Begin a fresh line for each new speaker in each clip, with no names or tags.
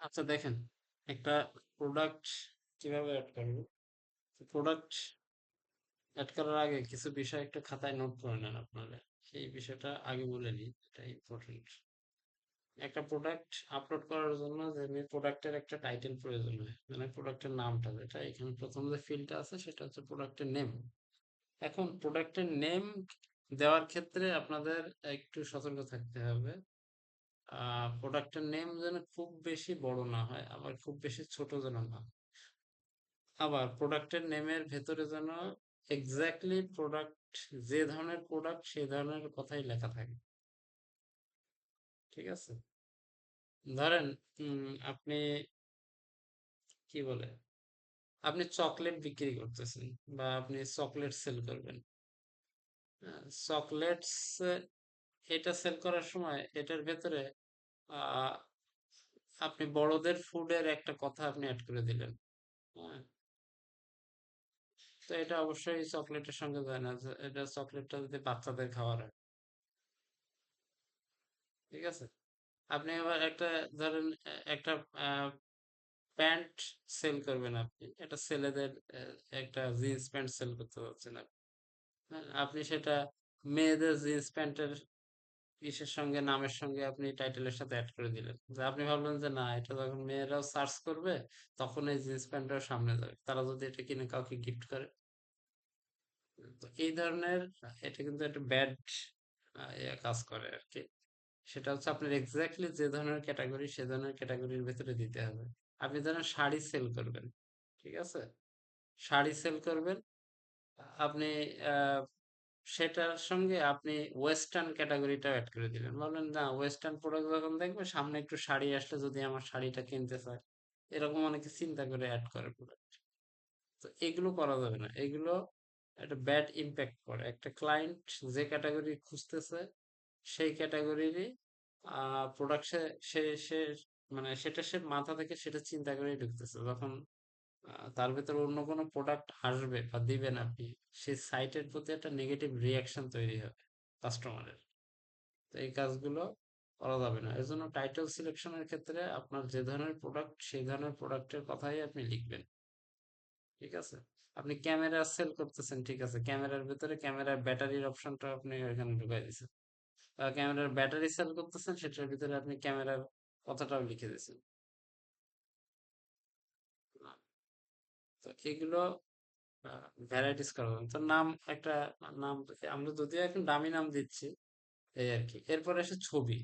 আচ্ছা দেখেন, একটা প্রোডাক্ট কীভাবে অ্যাড করব? প্রোডাক্ট অ্যাড করার আগে কিছু বিষয় একটা খাতায় নোট করে নেন আপনারা। সেই বিষয়টা আগে বলে নিই এটা ইম্পর্টেন্ট একটা প্রোডাক্ট আপলোড করার জন্য যে প্রোডাক্টের একটা টাইটেল প্রয়োজন হয় মানে প্রোডাক্টের নামটা। যেটা এখানে প্রথম যে ফিল্ডটা আছে, সেটা হচ্ছে প্রোডাক্টের নেম এখন প্রোডাক্টের নেম দেওয়ার ক্ষেত্রে আপনাদের একটু সতর্ক থাকতে হবে। প্রোডাক্টের নেম যেন খুব বেশি বড় না হয়, আবার খুব বেশি ছোট যেন না আবার প্রোডাক্টের নেমের ভেতরে যেন এক্স্যাক্টলি প্রোডাক্ট যে ধরনের প্রোডাক্ট সেই ধরনের কথাই লেখা থাকে। ঠিক আছে? ধরেন আপনি কি বলে? আপনি চকলেট বিক্রি করতেছেন বা আপনি চকলেট সেল করবেন। চকলেটস এটা সেল করার সময় এটার ভেতরে আপনি বড়দের ফুডের একটা কথা আপনি অ্যাড করে দিলেন। হ্যাঁ। তো এটা অবশ্যই চকলেটের সঙ্গে যায় না। এটা চকলেটটা যদি বাচ্চাদের খাওয়ার হয়। ঠিক আছে? আপনি আবার একটা ধরেন একটা প্যান্ট সেল করবেন আপনি। এটা ছেলেদের একটা জিন্স প্যান্ট সেল করতে আপনি। হ্যাঁ, আপনি সেটা মেয়েদের জিন্স প্যান্টের ইসের সঙ্গে, নামের সঙ্গে আপনি টাইটেলের সাথে অ্যাড করে দিলেন। যে আপনি ভাবলেন যে না, এটা যখন মেয়েরাও সার্চ করবে, তখন এই জিন্স প্যান্টটাও সামনে যাবে। তারা যদি এটা কিনে কাউকে গিফট করে। তো এই ধরনের, এটা কিন্তু একটা ব্যাড কাজ করে আর কি সেটা হচ্ছে আপনার এক্স্যাক্টলি যে ধরনের ক্যাটাগরি সে ধরনের ক্যাটাগরির ভেতরে দিতে হবে। আপনি ধরেন শাড়ি সেল করবেন, ঠিক আছে? শাড়ি সেল করবেন, আপনি সেটার সঙ্গে আপনি ওয়েস্টার্ন ক্যাটাগরিটাও অ্যাড করে দিলেন। বললেন, না ওয়েস্টার্ন প্রোডাক্ট যখন দেখবে, সামনে একটু শাড়ি আসলে যদি আমার শাড়িটা কিনতে চায়, এরকম অনেকে চিন্তা করে অ্যাড করে প্রোডাক্ট তো এগুলো করা যাবে না। এগুলো একটা ব্যাড ইম্প্যাক্ট করে। একটা ক্লায়েন্ট যে ক্যাটাগরি খুঁজতেছে, সেই ক্যাটাগরিরই প্রোডাক্ট সে সে মানে সেটা সে মাথা থেকে সেটা চিন্তা করেই ঢুকতেছে। যখন তার ভেতরে অন্য কোনো প্রোডাক্ট আসবে বা দিবেন আপনি সেই সাইটের প্রতি একটা নেগেটিভ রিয়াকশন তৈরি হবে কাস্টমারের তো এই কাজগুলো করা যাবে না। এর জন্য টাইটেল সিলেকশনের ক্ষেত্রে আপনার যে ধরনের প্রোডাক্ট সেই ধরনের প্রোডাক্টের কথাই আপনি লিখবেন। ঠিক আছে? আপনি ক্যামেরা সেল করতেছেন, ঠিক আছে? ক্যামেরার ভিতরে ক্যামেরার ব্যাটারির অপশনটা আপনি ওইখানে ঢুকাই দিয়েছেন ক্যামেরার ব্যাটারি সেল করতেছেন, সেটার ভিতরে আপনি ক্যামেরার কথাটাও লিখে দিয়েছেন তো এগুলো ভ্যারাইটিস করা যাবে তো নাম, একটা নাম, আমরা যদিও এখন দামি নাম দিচ্ছি, এই আর কি। এরপর আসে ছবি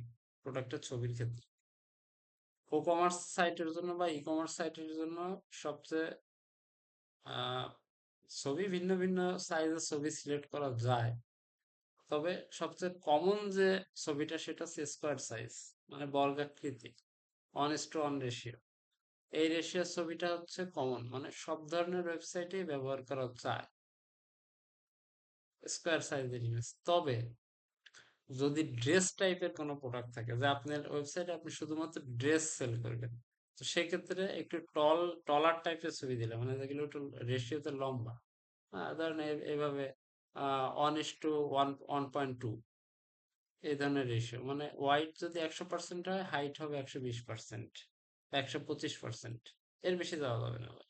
প্রোডাক্টের ছবির ক্ষেত্রে। ও কমার্স সাইটের জন্য বা ই কমার্স সাইটের জন্য সবচেয়ে ছবি, ভিন্ন ভিন্ন সাইজের ছবি সিলেক্ট করা যায়। তবে সবচেয়ে কমন যে ছবিটা সেটা হচ্ছে স্কোয়ার সাইজ মানে বর্গাকৃতি one is two one ratio এই রেশিও ছবিটা হচ্ছে কমন মানে সব ধরনের ওয়েবসাইটেই ব্যবহার করা যায়। স্কোয়ার সাইজের ইমেজ তবে, যদি ড্রেস টাইপের কোনো প্রোডাক্ট থাকে, যে আপনার ওয়েবসাইটে আপনি শুধুমাত্র ড্রেস সেল করবেন, তো সেক্ষেত্রে একটু টল টলার টাইপের ছবি দিলে মানে যেগুলো একটু রেশিওতে লম্বা। হ্যাঁ ধরেন এভাবে one is two one one point two এই ধরনের রেশিও মানে ওয়াইড যদি একশো পার্সেন্ট হয় হাইট হবে একশো বিশ পার্সেন্ট একশো পঁচিশ পার্সেন্ট এর বেশি যাওয়া যাবে না আবার।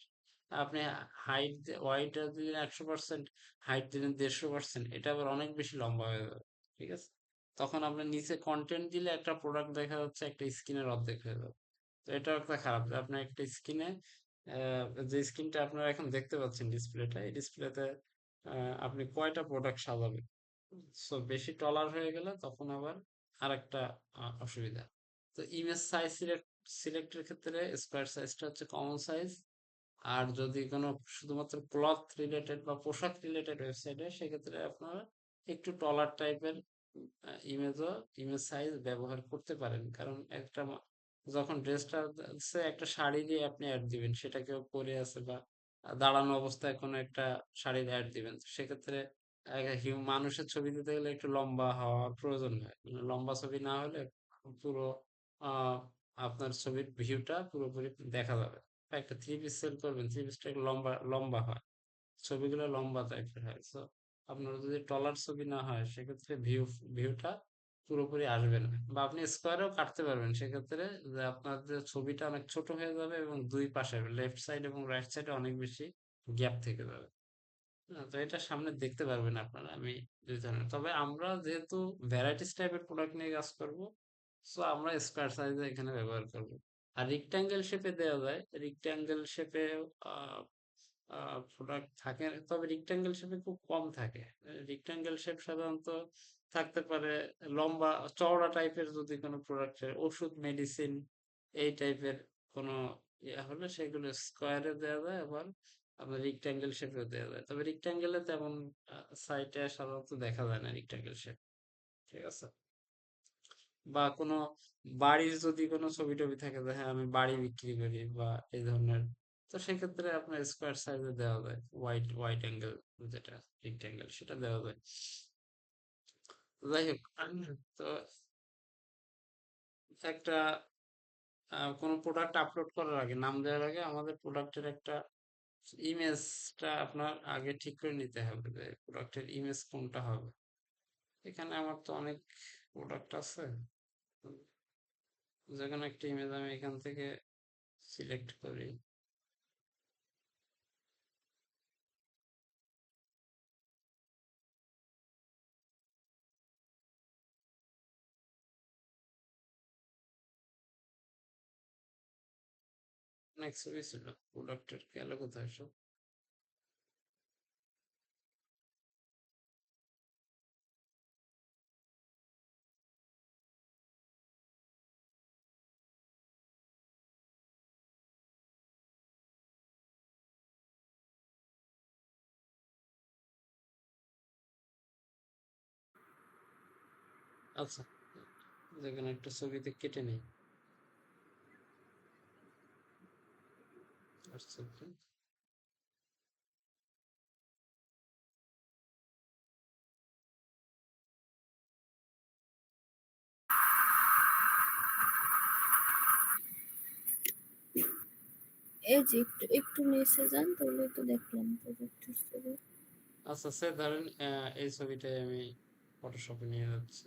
আপনি হাইট ওয়াইড দিলেন একশো পার্সেন্ট হাইট দিলেন দেড়শো পার্সেন্ট এটা আবার অনেক বেশি লম্বা হয়ে যাবে, ঠিক আছে? তখন আপনার নিচে কন্টেন্ট দিলে একটা প্রোডাক্ট দেখা যাচ্ছে, একটা স্ক্রিনের অর্ধেক হয়ে যাবে। তো এটাও একটা খারাপ আপনার একটা স্ক্রিনে যে স্ক্রিনটা আপনারা এখন দেখতে পাচ্ছেন ডিসপ্লেটা এই ডিসপ্লেতে আপনি কয়টা প্রোডাক্ট সাজাবেন? সো বেশি টলার হয়ে গেলে তখন আবার আরেকটা অসুবিধা। তো ইমেজ সাইজ সিলেক্ট সিলেক্টের ক্ষেত্রে স্কোয়ার সাইজটা হচ্ছে কমন সাইজ আর যদি কোনো শুধুমাত্র ক্লথ রিলেটেড বা পোশাক রিলেটেড ওয়েবসাইটে সেক্ষেত্রে আপনারা একটু টলার টাইপের ইমেজও ইমেজ সাইজ ব্যবহার করতে পারেন। কারণ একটা যখন ড্রেসটা হচ্ছে একটা শাড়ি দিয়ে আপনি অ্যাড দিবেন সেটা কেউ পরে আছে বা দাঁড়ানো অবস্থায় কোনো একটা শাড়ির অ্যাড দিবেন। সেক্ষেত্রে মানুষের ছবি দিতে গেলে একটু লম্বা হওয়ার প্রয়োজন হয়। মানে লম্বা ছবি না হলে পুরো আপনার ছবির ভিউটা পুরোপুরি দেখা যাবে। একটা থ্রি পিস সেল করবেন থ্রি পিসটা লম্বা লম্বা হয়। ছবিগুলো লম্বা টাইপের হয়। তো আপনার যদি টলার ছবি না হয়, সেক্ষেত্রে ভিউ ভিউটা পুরোপুরি আসবে না। বা আপনি স্কোয়ারেও কাটতে পারবেন। সেক্ষেত্রে যে আপনার যে ছবিটা অনেক ছোট হয়ে যাবে এবং দুই পাশে লেফট সাইড এবং রাইট সাইডে অনেক বেশি গ্যাপ থেকে যাবে। তো এটা সামনে দেখতে পারবেন আপনারা, আমি দুই ধরনের তবে আমরা যেহেতু ভ্যারাইটিস টাইপের প্রোডাক্ট নিয়ে কাজ করব সো আমরা স্কোয়ার সাইজে এখানে ব্যবহার করব। আর রিক্ট্যাঙ্গেল শেপে দেওয়া যায়। রিক্ট্যাঙ্গেল শেপে প্রোডাক্ট থাকে তবে রিক্ট্যাঙ্গেল শেপে খুব কম থাকে। রিক্ট্যাঙ্গেল শেপ সাধারণত থাকতে পারে লম্বা, চওড়া টাইপের যদি কোনো প্রোডাক্টের ওষুধ মেডিসিন এই টাইপের কোনো ইয়ে হলে সেগুলো স্কোয়ারে দেওয়া যায় আবার আপনার রিক্ট্যাঙ্গেল শেপেও দেওয়া যায়। তবে রিক্ট্যাঙ্গেলে তেমন সাইটে সাধারণত দেখা যায় না রিক্ট্যাঙ্গেল শেপ ঠিক আছে? বা কোনো বাড়ির যদি কোনো ছবি টবি থাকে যে হ্যাঁ আমি বাড়ি বিক্রি করি বা এই ধরনের তো সেক্ষেত্রে আপনার স্কোয়ার সাইজে দেওয়া যায়। হোয়াইট হোয়াইট অ্যাঙ্গেল যেটা রিক্ট্যাঙ্গেল সেটা দেওয়া যায়। যাই হোক তো একটা কোনো প্রোডাক্ট আপলোড করার আগে নাম দেওয়ার আগে আমাদের প্রোডাক্টের একটা ইমেজটা আপনার আগে ঠিক করে নিতে হবে যে প্রোডাক্টের ইমেজ কোনটা হবে। এখানে আমার তো অনেক প্রোডাক্ট আছে। যেখানে একটা ইমেজ আমি এখান থেকে সিলেক্ট করি ছবি ছিল প্রোডাক্টের গেল কোথায় সব? আচ্ছা যেখানে একটা ছবিতে কেটে নেই। আচ্ছা
এই যে একটু একটু নিচে যান তাহলে তো দেখলাম প্রজেক্টের ছবি।
আচ্ছা সে ধরেন এই ছবিটাই আমি ফটোশপে নিয়ে যাচ্ছি।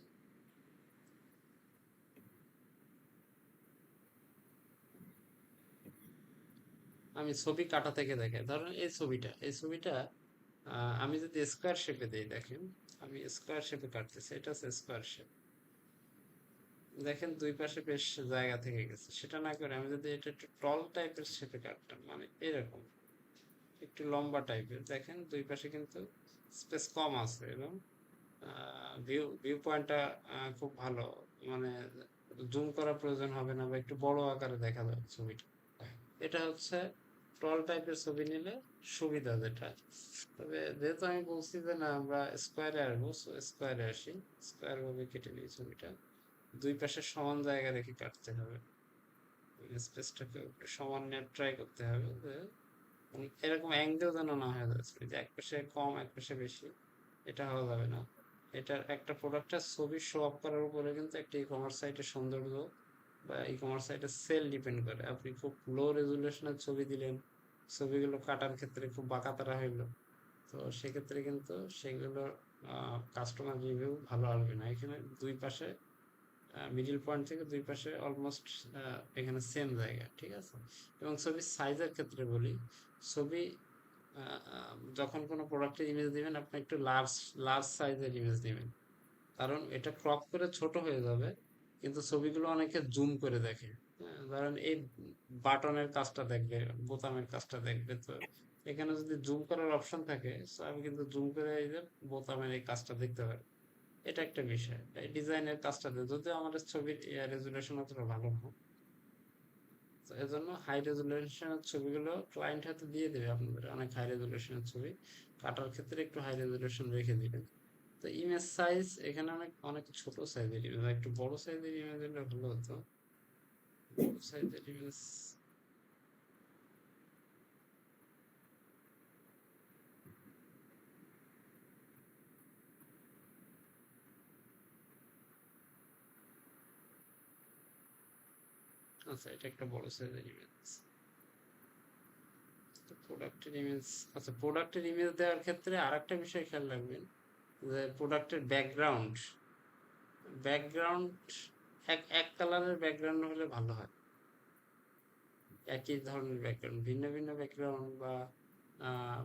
আমি ছবি কাটা থেকে দেখে ধরেন এই ছবিটা এই ছবিটা আমি যদি স্কোয়ার শেপে দিই, দেখেন, আমি স্কোয়ার শেপে কাটতেছি, এটা হচ্ছে স্কোয়ার শেপ দেখেন দুই পাশে বেশ জায়গা থেকে গেছে, সেটা না করে আমি যদি এটা একটু টল টাইপের শেপে কাটতাম মানে এরকম, একটু লম্বা টাইপের দেখেন দুই পাশে কিন্তু স্পেস কম আছে এবং ভিউ ভিউ পয়েন্টটা খুব ভালো মানে জুম করার প্রয়োজন হবে না বা একটু বড় আকারে দেখা যাবে ছবিটা। এটা হচ্ছে টল টাইপের ছবি নিলে সুবিধা যেটা। তবে যেহেতু আমি বলছি যে না, আমরা স্কোয়ারে আসব স্কোয়ারে আসি। স্কোয়ার ভাবে কেটে নিই ছবিটা। দুই পাশে সমান জায়গা রেখে কাটতে হবে। স্পেসটাকে সমান নিয়ে ট্রাই করতে হবে যে এরকম অ্যাঙ্গেল যেন না হয়ে যাচ্ছে যে এক পাশে কম, এক পাশে বেশি, এটা হওয়া যাবে না। এটার একটা প্রোডাক্টের ছবি শো আপ করার উপরে কিন্তু একটা ই কমার্স সাইটের সৌন্দর্য বা ই কমার্স সাইটের সেল ডিপেন্ড করে। আপনি খুব লো রেজুলেশনের ছবি দিলেন, ছবিগুলো কাটার ক্ষেত্রে খুব বাঁকাতারা হইল। তো সেক্ষেত্রে কিন্তু সেগুলো কাস্টমার রিভিউ ভালো আসবে না। এখানে দুই পাশে মিডিল পয়েন্ট থেকে দুই পাশে অলমোস্ট এখানে সেম জায়গা, ঠিক আছে? এবং ছবির সাইজের ক্ষেত্রে বলি, ছবি যখন কোনো প্রোডাক্টের ইমেজ দিবেন, আপনি একটু লার্জ লার্জ সাইজের ইমেজ দিবেন। কারণ এটা ক্রপ করে ছোট হয়ে যাবে কিন্তু ছবিগুলো অনেকে জুম করে দেখে। হ্যাঁ, ধরেন এই বাটনের কাজটা দেখবে বোতামের কাজটা দেখবে তো এখানে যদি জুম করার অপশন থাকে আমি কিন্তু জুম করে এই যে বোতামের এই কাজটা দেখতে পারি। এটা একটা বিষয়। এই ডিজাইনের কাজটা যদিও আমাদের ছবির রেজুলেশন অতটা ভালো না তো এজন্য হাই রেজুলেশনের ছবিগুলো ক্লায়েন্ট হাতে দিয়ে দেবে আপনাদের। অনেক হাই রেজুলেশনের ছবি। কাটার ক্ষেত্রে একটু হাই রেজুলেশন রেখে দিবেন। তো ইমেজ সাইজ এখানে অনেক অনেক ছোট সাইজের ইমেজ একটু বড় সাইজের ইমেজ হলে ভালো হতো। বড় সাইজের ইমেজ আচ্ছা এটা একটা বড় সাইজের ইমেজ প্রোডাক্টের ইমেজ আচ্ছা প্রোডাক্টের ইমেজ দেওয়ার ক্ষেত্রে আর একটা বিষয় খেয়াল রাখবেন। প্রোডাক্টের ব্যাকগ্রাউন্ড ব্যাকগ্রাউন্ড এক এক কালারের ব্যাকগ্রাউন্ড হলে ভালো হয়। একই ধরনের ব্যাকগ্রাউন্ড ভিন্ন ভিন্ন ব্যাকগ্রাউন্ড বা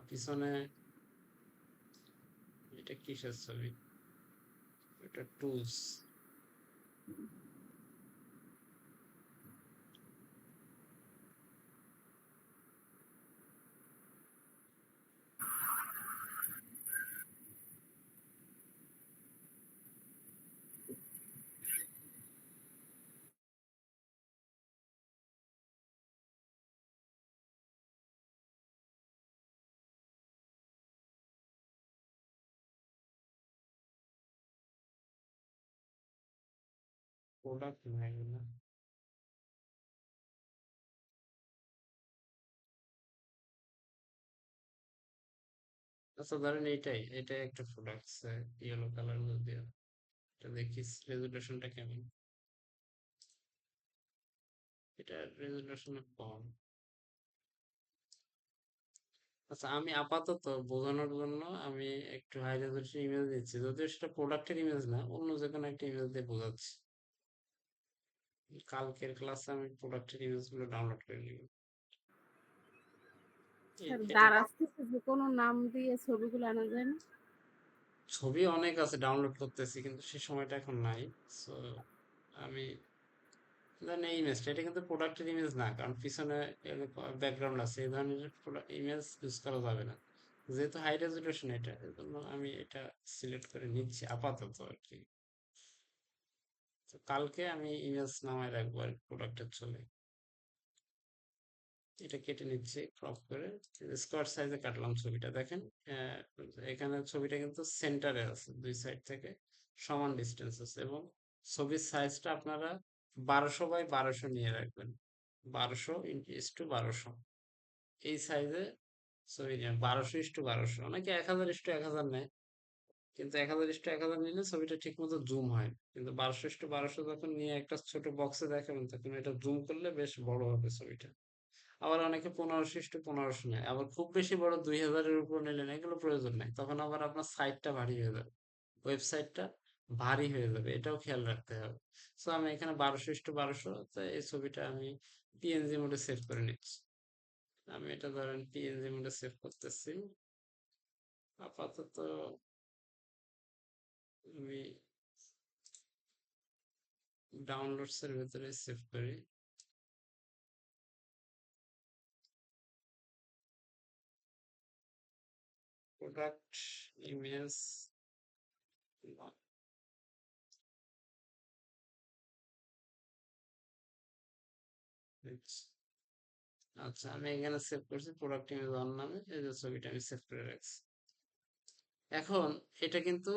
পিছনে এটা কিসের ছবি? এটা টুলস প্রোডাক্ট না এগুলো আচ্ছা ধরেন এইটাই, এটাই একটা প্রোডাক্ট ইয়েলো কালার মধ্যে এটা দেখি রেজুলেশনটা কেমন। এটা রেজুলেশন কম। আচ্ছা আমি আপাতত বোঝানোর জন্য আমি একটু হাই রেজলিউশন ইমেজ দিচ্ছি। যদিও সেটা প্রোডাক্টের ইমেজ না, অন্য যে কোনো একটা ইমেজ দিয়ে বোঝাচ্ছি। কালকের ক্লাসে আমি প্রোডাক্টের ইমেজগুলো ডাউনলোড করে নিব এটা
দাঁড়াস যে কোনো নাম দিয়ে ছবিগুলো আনা যায় না?
ছবি অনেক আছে ডাউনলোড করতেছি কিন্তু সে সময়টা এখন নাই। সো আমি ধরেন এই ইমেজটা এটা কিন্তু প্রোডাক্টের ইমেজ না কারণ পিছনে ব্যাকগ্রাউন্ড আছে এই ধরনের ইমেজ ইউজ করা যাবে না। যেহেতু হাই রেজলিউশন এটা এজন্য আমি এটা সিলেক্ট করে নিচ্ছি আপাতত আর কি। তো কালকে আমি ইমেজ নামায় রাখব আর প্রোডাক্টের ছবি। এটা কেটে নিচ্ছি ক্রপ করে। স্কোয়ার সাইজে কাটলাম ছবিটা, দেখেন। এখানে ছবিটা কিন্তু সেন্টারে আছে, দুই সাইড থেকে। সমান ডিস্টেন্স আছে এবং ছবির সাইজটা আপনারা বারোশো বাই বারোশো নিয়ে রাখবেন। বারোশো ইস টু বারোশো। এই সাইজে ছবি বারোশো ইস টু বারোশো। অনেকে এক হাজার ইস টু এক হাজার নেয়। কিন্তু এক হাজার ইস টু এক হাজার নিলে ছবিটা ঠিক মতো জুম হয় কিন্তু বারোশো ইস টু বারোশো যখন নিয়ে একটা ছোট বক্সে দেখাবেন, তখন এটা জুম করলে বেশ বড় হবে ছবিটা। আবার অনেকে পনেরোশো ইস টু পনেরোশো নেয়। আবার খুব বেশি বড় দুই হাজারের উপর নিলেন এগুলো প্রয়োজন নেই। তখন আবার আপনার সাইটটা ভারী হয়ে যাবে। ওয়েবসাইটটা ভারী হয়ে যাবে। এটাও খেয়াল রাখতে হবে। সো আমি এখানে বারোশো ইস টু বারোশো এই ছবিটা আমি পিএনজি মোডে সেভ করে নিচ্ছি। আমি এটা ধরেন পিএনজি মোডে সেভ করতেছি। আপাতত আমি ডাউনলোডস এর ভেতরে সেভ করি। প্রোডাক্ট ইমেজ আচ্ছা আমি এখানে সেভ করছি প্রোডাক্ট ইমেজ ওয়ান নামে। এই যে ছবিটা আমি সেভ করে রাখছি। এখন এটা কিন্তু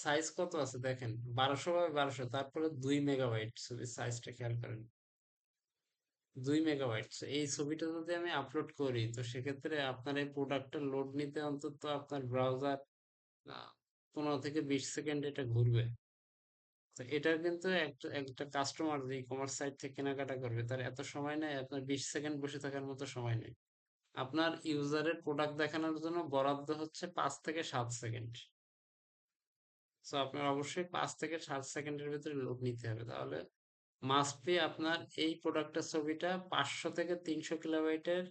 সাইজ কত আছে দেখেন? বারোশো বাই বারোশো, তারপরে দুই মেগাবাইট ছবির সাইজটা খেয়াল করেন। দুই মেগাবাইট এই ছবিটা যদি আমি আপলোড করি, তো সেক্ষেত্রে আপনার এই প্রোডাক্টটা লোড নিতে অন্তত আপনার ব্রাউজার পনেরো থেকে বিশ সেকেন্ড এটা ঘুরবে। তো এটার কিন্তু একটা একটা কাস্টমার যে কমার্স সাইট থেকে কেনাকাটা করবে, তার এত সময় নেই, আপনার বিশ সেকেন্ড বসে থাকার মতো সময় নেই। আপনার ইউজারের প্রোডাক্ট দেখানোর জন্য বরাদ্দ হচ্ছে পাঁচ থেকে সাত সেকেন্ড সো আপনার অবশ্যই পাঁচ থেকে সাত সেকেন্ডের ভিতরে লোড নিতে হবে। তাহলে মাস্ট বি আপনার এই প্রোডাক্টের ছবিটা পাঁচশো থেকে তিনশো কিলোবাইটের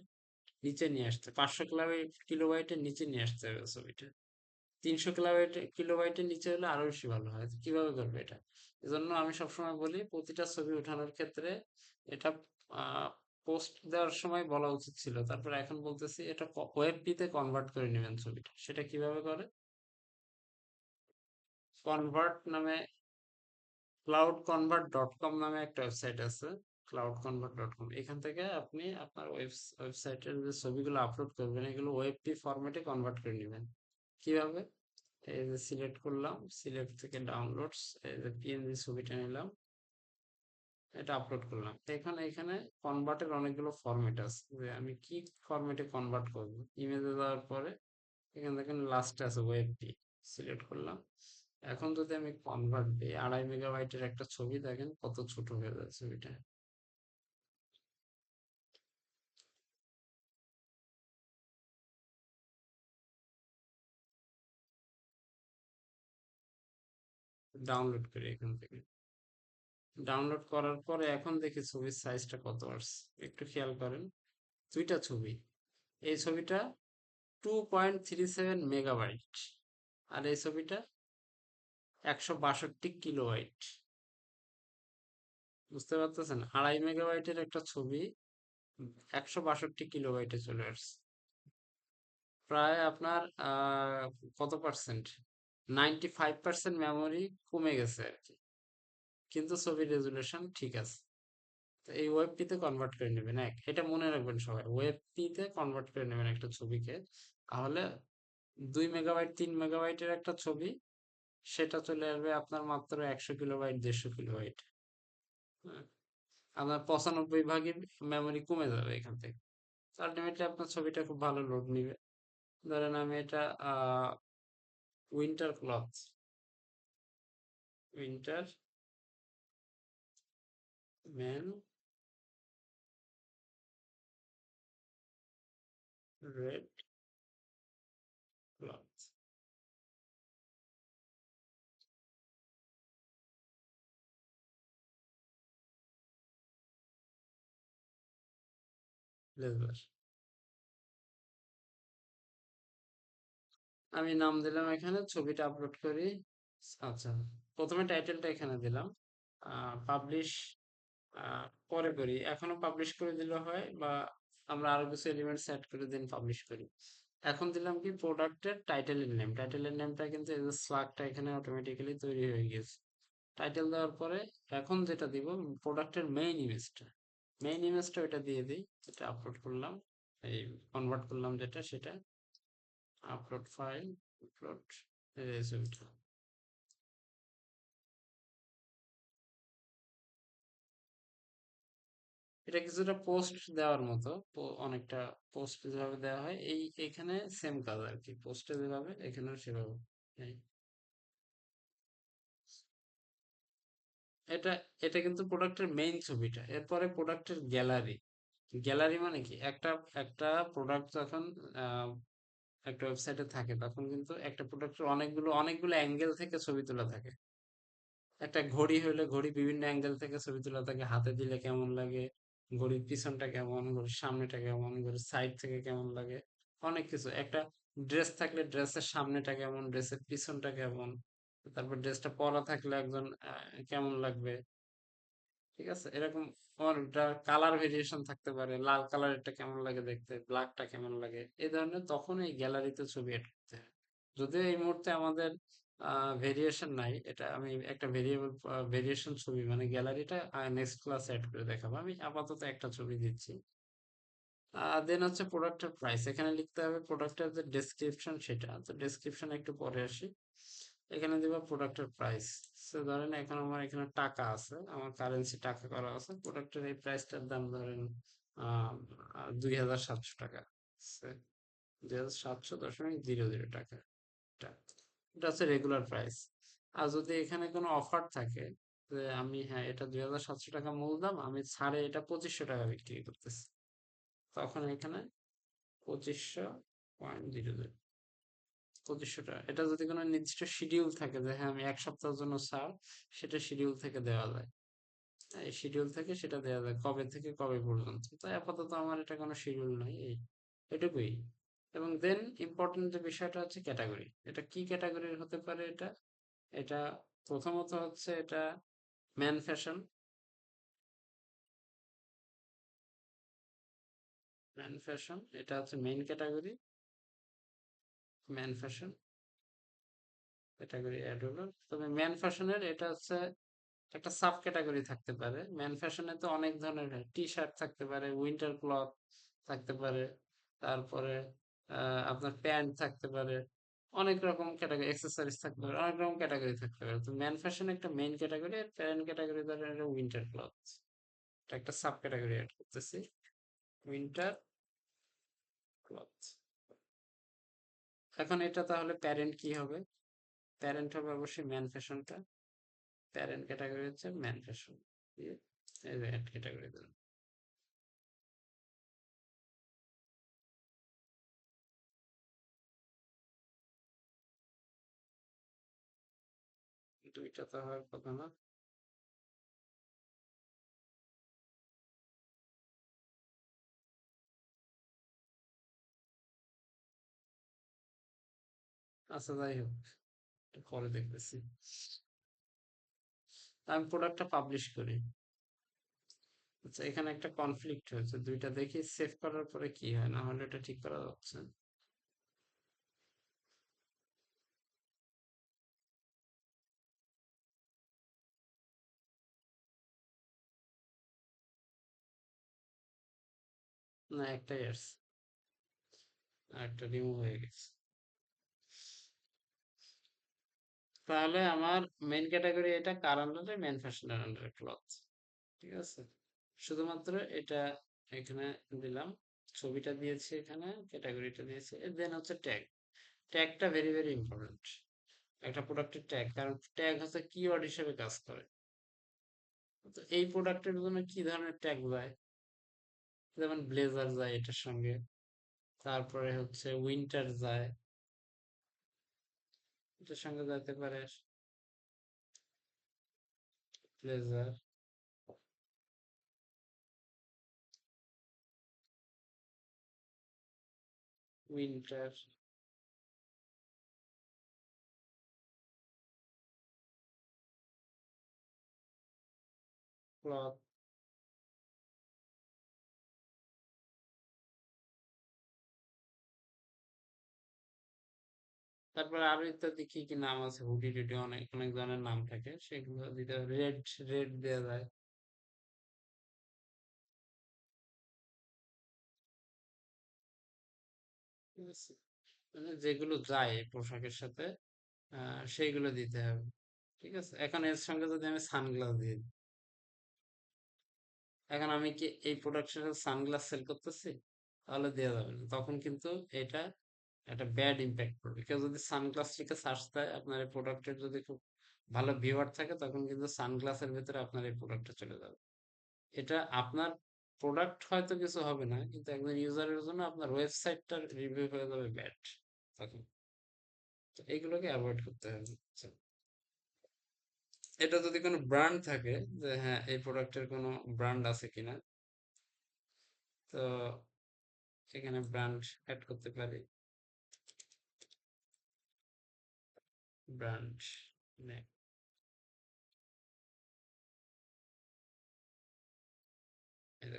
নিচে নিয়ে আসতে, পাঁচশো কিলোবাইট কিলোবাইটের নিচে নিয়ে আসতে হবে ছবিটা। তিনশো কিলোবাইট কিলোবাইটের নিচে হলে আরও বেশি ভালো হয়। কীভাবে করবে এটা? এজন্য আমি সবসময় বলি, প্রতিটা ছবি ওঠানোর ক্ষেত্রে এটা পোস্ট দেওয়ার সময় বলা উচিত ছিল। তারপর এখন বলতেছি এটা ওয়েবপিতে কনভার্ট করে নেবেন ছবিটা। সেটা কীভাবে করে? কনভার্ট নামে ক্লাউড কনভার্ট ডট কম নামে একটা ওয়েবসাইট আছে ক্লাউড কনভার্ট ডট কম এখান থেকে আপনি আপনার ওয়েবসাইটের যে ছবিগুলো আপলোড করবেন, এগুলো ওয়েবপি ফরম্যাটে কনভার্ট করে নেবেন। কীভাবে? এই যে সিলেক্ট করলাম সিলেক্ট থেকে ডাউনলোডস এই যে পিএনজি ছবিটা নিলাম, এটা আপলোড করলাম। এখানে এখানে কনভার্টের অনেকগুলো ফরম্যাট আছে, যে আমি কি ফরম্যাটে কনভার্ট করব? ইমেজে যাওয়ার পরে এখানে দেখেন লাস্টে আছে ওয়েবপি সিলেক্ট করলাম। এখন যদি আমি কনভার্ট দিই, আড়াই মেগাবাইটের একটা ছবি দেখেন, কত ছোট হয়ে যায় ছবিটা। ডাউনলোড করি এখান থেকে। ডাউনলোড করার পরে এখন দেখি ছবির সাইজটা কত আসছে একটু খেয়াল করেন, দুইটা ছবি। এই ছবিটা two point three seven megabyte আর এই ছবিটা একশো বাষট্টি কিলোবাইট। বুঝতে পারতেছেন? আড়াই মেগাবাইটের একটা ছবি একশো বাষট্টি কিলোবাইটে চলে আসছে। প্রায় আপনার কত percent? Ninety five percent memory কমে গেছে আর কি। কিন্তু ছবির রেজুলেশন ঠিক আছে। তো এই ওয়েবপিতে কনভার্ট করে নেবেন, এক। এটা মনে রাখবেন সবাই ওয়েবপিতে কনভার্ট করে নেবেন একটা ছবিকে। তাহলে দুই মেগাবাইট, তিন মেগাবাইটের একটা ছবি সেটা চলে আসবে আপনার মাত্র একশো কিলোবাইট দেড়শো কিলোবাইট। হ্যাঁ, আপনার পঁচানব্বই ভাগের মেমোরি কমে যাবে এখান থেকে। আলটিমেটলি আপনার ছবিটা খুব ভালো লোড নিবে। ধরেন আমি এটা winter cloth winter man red cloth ledger আমি নাম দিলাম এখানে ছবিটা আপলোড করি। আচ্ছা প্রথমে টাইটেলটা এখানে দিলাম। পাবলিশ পরে করি। এখনও পাবলিশ করে দিলে হয় বা আমরা আরও কিছু এলিমেন্ট সেট করে দিন পাবলিশ করি। এখন দিলাম কি প্রোডাক্টের টাইটেলের নেম টাইটেলের নেমটা কিন্তু এই যে স্লাগটা এখানে অটোমেটিক্যালি তৈরি হয়ে গেছে। টাইটেল দেওয়ার পরে এখন যেটা দিব প্রোডাক্টের মেইন ইমেজটা মেইন ইমেজটা ওটা দিয়ে দিই, যেটা আপলোড করলাম, এই কনভার্ট করলাম যেটা, সেটা আপলোড ফাইল আপলোড ছবিটা এটা কিছুটা পোস্ট দেওয়ার মতো অনেকটা পোস্ট যেভাবে দেওয়া হয়, এই, এখানে সেম কাজ আর কি পোস্টে যেভাবে, এখানেও সেভাবে এটা এটা কিন্তু প্রোডাক্টের মেইন ছবিটা। এরপরে প্রোডাক্টের গ্যালারি গ্যালারি মানে কি? একটা একটা প্রোডাক্ট যখন একটা ওয়েবসাইটে থাকে, তখন কিন্তু একটা প্রোডাক্টের অনেকগুলো অনেকগুলো অ্যাঙ্গেল থেকে ছবি তোলা থাকে। একটা ঘড়ি হলে ঘড়ি বিভিন্ন অ্যাঙ্গেল থেকে ছবি তোলা থাকে। হাতে দিলে কেমন লাগে? ঘড়ির পিছনটা কেমন? ঘড়ির সামনেটা কেমন? ঘড়ির সাইড থেকে কেমন লাগে? অনেক কিছু। একটা ড্রেস থাকলে ড্রেসের সামনেটা কেমন? ড্রেসের পিছনটা কেমন? তারপর ড্রেসটা পরা থাকলে একজন কেমন লাগবে? ঠিক আছে, এরকম কালার ভেরিয়েশন থাকতে পারে, লাল কালারেরটা কেমন লাগে দেখতে ব্ল্যাকটা কেমন লাগে, এই ধরনের তখন এই গ্যালারিতে ছবি এড করতে হয়। যদিও এই মুহূর্তে আমাদের ভেরিয়েশন নাই, এটা আমি একটা ভেরিয়েবল ভেরিয়েশন ছবি মানে গ্যালারিটা নেক্সট ক্লাস অ্যাড করে দেখাবো। আমি আপাতত একটা ছবি দিচ্ছি। দেন হচ্ছে প্রোডাক্টের প্রাইস এখানে লিখতে হবে প্রোডাক্টের যে ডেসক্রিপশন সেটা, তো ডেসক্রিপশন একটু পরে আসি। এখানে দেবো প্রোডাক্টের প্রাইস সো ধরেন এখন আমার এখানে টাকা আছে, আমার কারেন্সি টাকা করা আছে প্রোডাক্টের এই প্রাইসটার দাম ধরেন দুই হাজার সাতশো টাকা। দুই হাজার সাতশো দশমিক জিরো জিরো টাকা। এটা হচ্ছে রেগুলার প্রাইস আর যদি এখানে কোনো অফার থাকে, যে আমি হ্যাঁ এটা দুই হাজার সাতশো টাকা মূল দাম, আমি ছাড়ে এটা পঁচিশশো টাকা বিক্রি করতেছি। তখন এখানে পঁচিশশো পয়েন্ট জিরো জিরো। পঁচিশশো টাকা। এটা যদি কোনো নির্দিষ্ট শিডিউল থাকে যে হ্যাঁ আমি এক সপ্তাহের জন্য ছাড় সেটা শিডিউল থেকে দেওয়া যায়। এই শিডিউল থেকে সেটা দেওয়া যায়, কবে থেকে কবে পর্যন্ত। তো আপাতত আমার এটা কোনো শিডিউল নাই, এই এটুকুই। এবং দেন ইম্পর্টেন্ট যে বিষয়টা হচ্ছে ক্যাটাগরি এটা কি ক্যাটাগরির হতে পারে এটা? এটা প্রথমত হচ্ছে এটা ম্যান ফ্যাশন ম্যান ফ্যাশন এটা হচ্ছে main category man fashion category add হলো তবে ম্যান ফ্যাশনের এটা হচ্ছে একটা সাব ক্যাটাগরি থাকতে পারে। ম্যান ফ্যাশনে তো অনেক ধরনের টি শার্ট থাকতে পারে উইন্টার ক্লথ থাকতে পারে, তারপরে আপনার প্যান্ট থাকতে পারে, অনেক রকম ক্যাটাগরি অ্যাক্সেসরিজ থাকতে পারে, অনেক রকম ক্যাটাগরি থাকতে পারে। তো ম্যান ফ্যাশন একটা মেইন ক্যাটাগরি আর প্যান্ট ক্যাটাগরি ধরেন এটা উইন্টার ক্লথ একটা সাব ক্যাটাগরি অ্যাড করতেছি। উইন্টার ক্লথ এখন এটা তাহলে প্যারেন্ট কি হবে? প্যারেন্ট হবে অবশ্যই ম্যান ফ্যাশনটা প্যারেন্ট ক্যাটাগরি হচ্ছে ম্যান ফ্যাশন দিয়ে ক্যাটাগরি দিলাম। দুইটা তো হওয়ার কথা আচ্ছা যাই হোক। একটু পরে দেখতেছি। আমি প্রোডাক্টটা পাবলিশ করি। আচ্ছা এখানে একটা কনফ্লিক্ট হয়েছে। দুইটা দেখি সেভ করার পরে কি হয়? না হলে এটা ঠিক করা যাচ্ছে না। আসছে আর একটা রিমুভ হয়ে গেছে। তাহলে আমার মেন ক্যাটাগরি এটা কার আন্ডারে মেন ফ্যাশনের আন্ডারে ক্লথ ঠিক আছে? শুধুমাত্র এটা এখানে দিলাম, ছবিটা দিয়েছি এখানে ক্যাটাগরিটা দিয়েছি দেন হচ্ছে ট্যাগ ট্যাগটা ভেরি ভেরি ইম্পর্টেন্ট একটা প্রোডাক্টের ট্যাগ কারণ ট্যাগ হচ্ছে কিওয়ার্ড হিসেবে কাজ করে। তো এই প্রোডাক্টের জন্য কি ধরনের ট্যাগ যায় যেমন ব্লেজার যায় এটার সঙ্গে, তারপরে হচ্ছে উইন্টার যায় এটার সঙ্গে যেতে পারে ব্লেজার উইন্টার ক্লথ তারপরে আরও ইত্যাদি কি কি নাম আছে হুডি টুডি অনেক অনেক ধরনের নাম থাকে। সেগুলো দিতে রেড রেড দেওয়া যায়। মানে যেগুলো যায় পোশাকের সাথে সেইগুলো দিতে হবে। ঠিক আছে? এখন এর সঙ্গে যদি আমি সানগ্লাস দিয়ে দিই। এখন আমি কি এই প্রোডাক্টের সানগ্লাস সেল করতেছি? তাহলে দেওয়া যাবে না। তখন কিন্তু এটা একটা ব্যাড ইম্প্যাক্ট পড়বে। কেউ যদি সানগ্লাস লিখে সার্চ দেয়, আপনার এই প্রোডাক্টের যদি খুব ভালো ভিউয়ার থাকে, তখন কিন্তু সানগ্লাসের ভিতরে আপনার এই প্রোডাক্টটা চলে যাবে। এটা আপনার প্রোডাক্ট হয়তো কিছু হবে না, কিন্তু একজন ইউজারের জন্য আপনার ওয়েবসাইটটার রিভিউ হয়ে যাবে ব্যাড তখন। তো এইগুলোকে অ্যাভয়েড করতে হবে। আচ্ছা। এটা যদি কোনো ব্র্যান্ড থাকে যে হ্যাঁ এই প্রোডাক্টের কোনো ব্র্যান্ড আছে কিনা, তো এখানে ব্র্যান্ড অ্যাড করতে পারি। ব্র্যান্ড নেম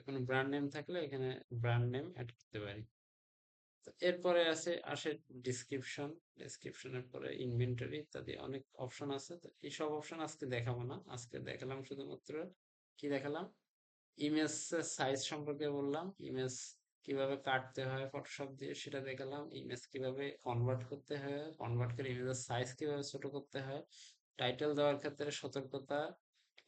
কোনো ব্র্যান্ড নেম থাকলে এখানে ব্র্যান্ড নেম অ্যাড করতে পারি। এরপরে আছে, আসে ডিসক্রিপশন ডিসক্রিপশনের পরে ইনভেন্টরি ইত্যাদি অনেক অপশন আছে। তো এইসব অপশন আজকে দেখাবো না। আজকে দেখালাম শুধুমাত্র কি দেখালাম? ইমেজ সাইজ সম্পর্কে বললাম। ইমেজ কীভাবে কাটতে হয় ফটোশপ দিয়ে সেটা দেখালাম। ইমেজ কীভাবে কনভার্ট করতে হয় কনভার্ট করে ইমেজের সাইজ কীভাবে ছোট করতে হয় টাইটেল দেওয়ার ক্ষেত্রে সতর্কতা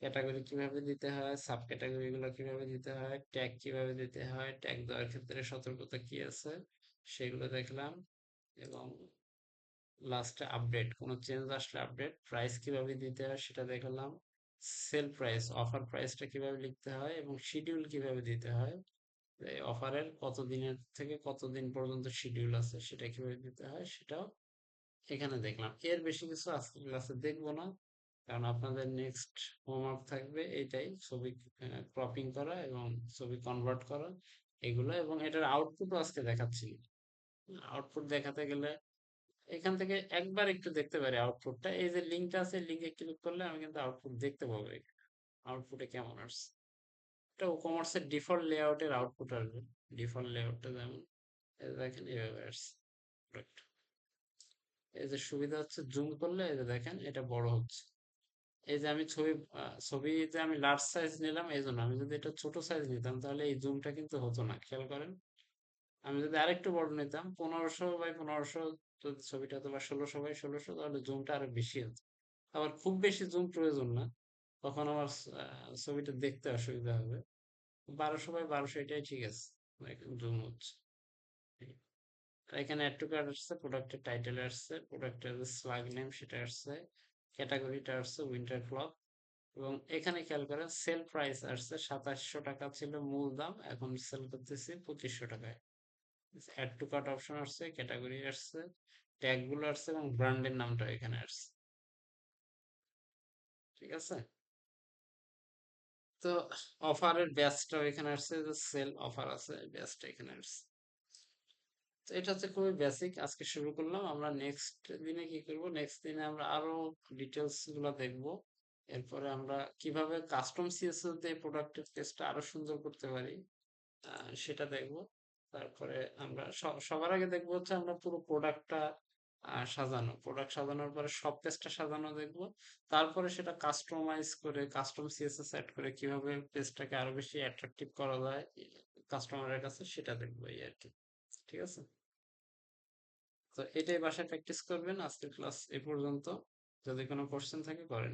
ক্যাটাগরি কীভাবে দিতে হয় সাব ক্যাটাগরি গুলো কীভাবে দিতে হয় ট্যাগ কীভাবে দিতে হয় ট্যাগ দেওয়ার ক্ষেত্রে সতর্কতা কি আছে সেগুলো দেখলাম এবং লাস্টে আপডেট কোনো চেঞ্জ আসলে আপডেট প্রাইস কীভাবে দিতে হয় সেটা দেখালাম সেল প্রাইস অফার প্রাইসটা কীভাবে লিখতে হয় এবং শিডিউল কীভাবে দিতে হয় অফারের কত দিনের থেকে কত দিন পর্যন্ত শিডিউল আছে সেটা কীভাবে দিতে হয় সেটাও এখানে দেখলাম। এর বেশি কিছু আজকের ক্লাসে দেখব না, কারণ আপনাদের নেক্সট হোমওয়ার্ক থাকবে এইটাই ছবি ক্রপিং করা এবং ছবি কনভার্ট করা এগুলো এবং এটার আউটপুটও আজকে দেখাচ্ছি। আউটপুট দেখাতে গেলে এখান থেকে একবার একটু দেখতে পারি আউটপুটটা এই যে লিঙ্কটা আছে লিঙ্কে ক্লিক করলে আমি কিন্তু আউটপুট দেখতে পাবো আউটপুটে কেমন আসছে? এটা কমার্সের ডিফল্ট লেআউটের আউটপুট আসবে। ডিফল্ট লেআউটটা যেমন দেখেন এভাবে আসছে এই যে সুবিধা হচ্ছে জুম করলে, এই যে দেখেন, এটা বড় হচ্ছে। এই যে আমি ছবি ছবিতে আমি লার্জ সাইজ নিলাম, এই জন্য আমি যদি এটা ছোট সাইজ নিতাম, তাহলে এই জুমটা কিন্তু হতো না। খেয়াল করেন, আমি যদি আরেকটু বড় নিতাম, পনেরোশো বাই পনেরোশো যদি ছবিটা তো বা ষোলোশো বাই ষোলোশো, তাহলে জুমটা আরও বেশি হতো। আবার খুব বেশি জুম প্রয়োজন না। তখন আমার ছবিটা দেখতে অসুবিধা হবে। বারোশো বাই বারোশো এটাই ঠিক আছে। জুম হচ্ছে। এখানে অ্যাড টু কার্ড আসছে প্রোডাক্টের টাইটেল আসছে প্রোডাক্টের স্লাগ নেম সেটা আসছে ক্যাটাগরিটা আসছে উইন্টার এবং এখানে খেয়াল করেন সেল প্রাইস আসছে, সাতাশশো টাকা ছিল মূল দাম, এখন সেল করতেছি পঁচিশশো টাকায়। অ্যাড টু কার্ট অপশন আসছে ক্যাটাগরি আসছে ট্যাগগুলো আসছে এবং ব্র্যান্ডের নামটা এখানে আসছে। ঠিক আছে? তো অফারের ব্যাচটাও এখানে আসছে, যে সেল অফার আছে ব্যাচটা এখানে আসছে। তো এটা হচ্ছে খুবই বেসিক আজকে শুরু করলাম। আমরা নেক্সট দিনে কি করব? নেক্সট দিনে আমরা আরও ডিটেলসগুলো দেখব। এরপরে আমরা কীভাবে কাস্টম সিএসএস দিয়ে প্রোডাক্টের পেজটা আরও সুন্দর করতে পারি সেটা দেখব। তারপরে আমরা সবার আগে দেখব হচ্ছে আমরা পুরো প্রোডাক্টটা সাজানো প্রোডাক্ট সাজানোর পরে সব পেজটা সাজানো দেখব। তারপরে সেটা কাস্টমাইজ করে কাস্টম সিএসএস অ্যাড করে কীভাবে পেজটাকে আরও বেশি অ্যাট্রাকটিভ করা যায় কাস্টমারের কাছে সেটা দেখব এই আর কি। ঠিক আছে? তো এটাই বাসায় প্র্যাকটিস করবেন। আজকের ক্লাস এ পর্যন্ত। যদি কোনো কোশ্চেন থাকে করেন।